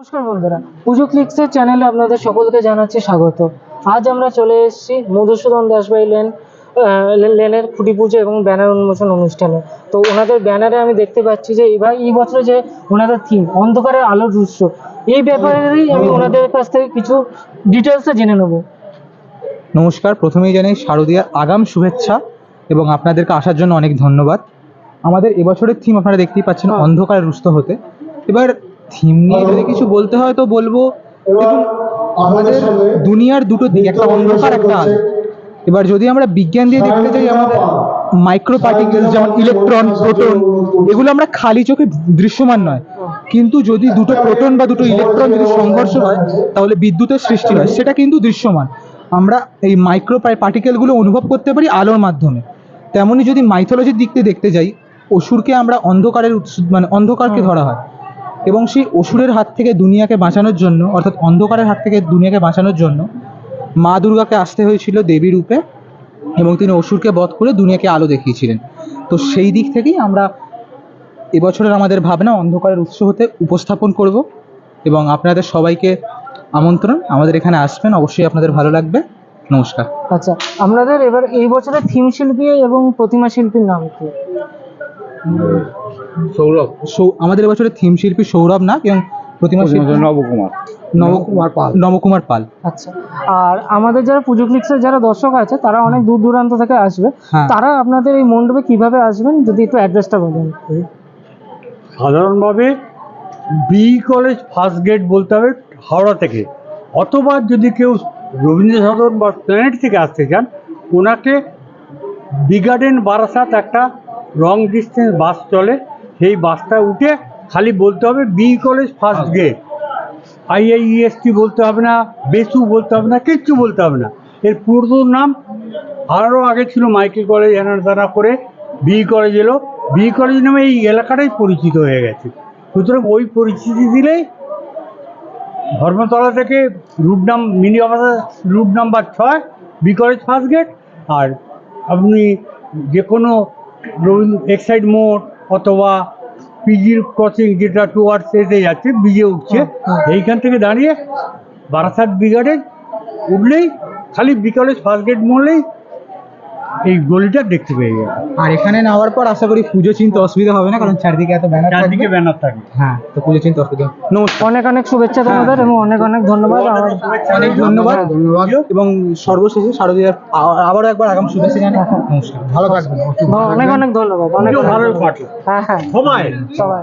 নমস্কার বন্ধুরা। পুজো ক্লিক্সের চ্যানেলে আপনাদের সকলকে জানাচ্ছি স্বাগত। আজ আমরা চলে এসেছি মধুসূদন দাসবাই লেন লেনের খুঁটি পুজো এবং ব্যানার উন্মোচন অনুষ্ঠানে। তো ওনাদের ব্যানারে আমি দেখতে পাচ্ছি যে এবার এই বছরে যে ওনাদের থিম অন্ধকারের আলোর উৎস এই ব্যাপারেই আমি ওনাদের কাছ থেকে কিছু ডিটেলসে জেনে নেব। নমস্কার প্রথমেই জানাই শারদীয়ার আগাম শুভেচ্ছা এবং আপনাদেরকে আসার জন্য অনেক ধন্যবাদ। আমাদের এবছরের থিম আপনারা দেখতেই পাচ্ছেন অন্ধকারের অন্ধকারে রুষ্ট হতে। এবার থিম নিয়ে যদি কিছু বলতে হয় তো বলব? দেখুন আমাদের দুনিয়ার দুটো দিক একটা অন্ধকার একটা আলো। এবার যদি আমরা বিজ্ঞান দিয়ে দেখতে যাই আমাদের মাইক্রো পার্টিকেল যেমন ইলেকট্রন প্রোটন এগুলো আমরা খালি চোখে দৃশ্যমান নয়। কিন্তু যদি দুটো প্রোটন বা দুটো ইলেকট্রন যদি সংঘর্ষ হয় তাহলে বিদ্যুতের সৃষ্টি হয়। সেটা কিন্তু দৃশ্যমান। আমরা এই মাইক্রো পার্টিকেলগুলো অনুভব করতে পারি আলোর মাধ্যমে। তেমনই যদি মাইথোলজির দিক দিয়ে দেখতে যাই অসুরকে আমরা অন্ধকারের মানে অন্ধকারকে ধরা হয়। এবং সেই অসুরের হাত থেকে দুনিয়াকে বাঁচানোর জন্য, অর্থাৎ অন্ধকারের হাত থেকে দুনিয়াকে বাঁচানোর জন্য মা দুর্গাকে আসতে হয়েছিল দেবী রূপে এবং তিনি অসুরকে বধ করে দুনিয়াকে আলো দেখিয়েছিলেন। তো সেই দিক থেকেই আমরা এবছরের আমাদের ভাবনা অন্ধকারের উৎস হতে উপস্থাপন করব এবং আপনাদের সবাইকে আমন্ত্রণ। আমাদের এখানে আসবেন, অবশ্যই আপনাদের ভালো লাগবে। নমস্কার। আচ্ছা আপনাদের এবার এই বছরের থিম শিল্পী এবং প্রতিমা শিল্পীর নাম কি? সৌরভ। সৌ- আমাদের এবছরের থিম শিল্পী সৌরভ নাগ এবং প্রতিমা শিল্পী নবকুমার। নবকুমার পাল। নবকুমার পাল। আচ্ছা। আর আমাদের যারা পুজো ক্লিক্সের যারা দর্শক আছে তারা অনেক দূর দূরান্ত থেকে আসবে। হ্যাঁ। তারা আপনাদের এই মণ্ডপে কীভাবে আসবেন? যদি একটু অ্যাড্রেসটা বলেন। সাধারণভাবে বি কলেজ ফার্স্ট গেট বলতে হবে হাওড়া থেকে। অথবা যদি কেউ রবীন্দ্র সদন বা প্ল্যানেট থেকে আসতে চান ওনাকে বি গার্ডেন বারাসাত একটা লং ডিস্টেন্স বাস চলে সেই বাসটা উঠে খালি বলতে হবে B college first gate IIST বলতে হবে না বেসু বলতে হবে না কিচ্ছু বলতে হবে না। এর পূর্ব নাম আরও আগে ছিল মাইকেল কলেজ এনাদানা করে বি কলেজ এলো। বি কলেজ নামে এই এলাকাটাই পরিচিত হয়ে গেছে। সুতরাং ওই পরিচিতি দিলেই ধর্মতলা থেকে রুট নাম মিনি অফিস রুট নাম্বার ছয় বি কলেজ ফার্স্ট গেট আর আপনি যে কোনো এক্সাইড মোড় অথবা পিজির ক্রসিং যেটা টুয়ার্ডস এসে যাচ্ছে বিজে উঠছে। এইখান থেকে দাঁড়িয়ে বারাসাত ব্রিগেডে উঠলেই খালি বিকালে ফার্স্ট গেট মোড়লেই এই গলিটা দেখতে পেয়ে যাবে আর এখানে নেওয়ার পর আশা করি পুজো চিনতে অসুবিধা হবে না কারণ চারদিকে এত ব্যানার থাকবে। চারদিকে ব্যানার থাকে হ্যাঁ তো পুজো চিনতে অসুবিধা নমস্কার অনেক অনেক শুভেচ্ছা তোমাদের এবং অনেক অনেক ধন্যবাদ। অনেক ধন্যবাদ। ধন্যবাদ। এবং সর্বশেষে শারদীয়ার আ- আবারও একবার আগাম শুভেচ্ছা জানাই। নমস্কার। ভালো থাকবেন। অনেক অনেক ধন্যবাদ। অনেক ভালো। কাটলো। হ্যাঁ হ্যাঁ। সময়। সবাই।